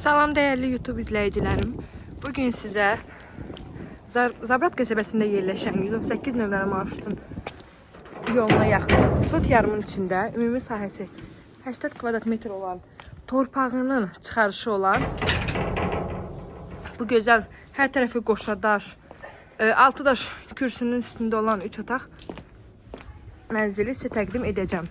Salam değerli YouTube izləyicilərim. Bu gün sizə Zabrat qəsəbəsində yerləşən 118 nömrəli marşrutun yoluna yaxın Sot yarımın içində ümumi sahəsi 80 kvadrat metr olan torpağının çıxarışı olan bu gözəl hər tərəfi qoşadaş 6 daş kürsünün üstündə olan 3 otaq mənzili sizə təqdim edəcəm.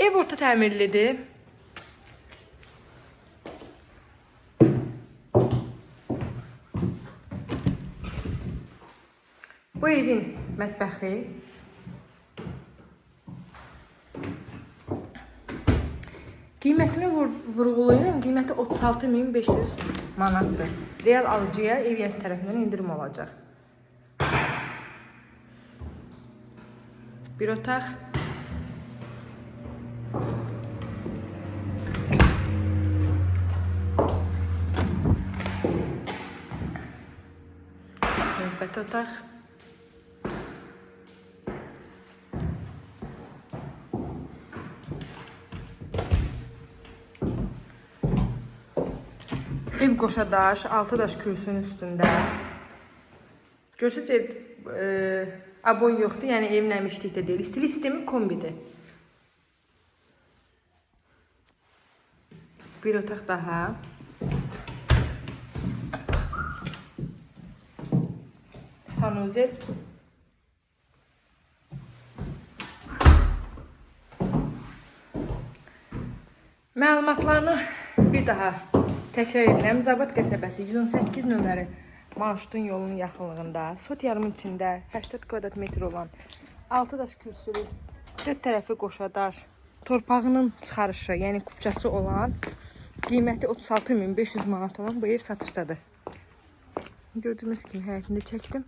Ev orta təmirlidir. Bu evin mətbəxi Qiymətini vur vurğulayım. Qiyməti 36500 manatdır. Real alıcıya ev yəsi tərəfindən indirim olacaq. Bir otaq Növbəti otaq. Ev qoşadaş, 6 daş kürsünün üstündə. Görürsüz e, aboy yoxdur, yəni ev nəmişlikdə deyil. İstilik sistemi kombidir. Bir otaq daha. Sanuzel. Məlumatlarını bir daha təkrar edirəm. Zabat qəsəbəsi 118 nömrəli marşrutun yolunun yaxınlığında, Sot yarımın içində 80 kvadrat metr olan 6 daş kürsülü, 4 tərəfi qoşadaş, torpağının çıxarışı, yəni kupçası olan, qiyməti 36500 manat olan bu ev satışdadır. Gördüyünüz kimi həyətində çəkdim.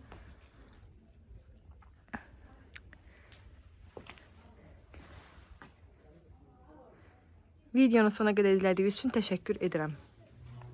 Videonu sona qədər izlədiyiniz üçün təşəkkür edirəm.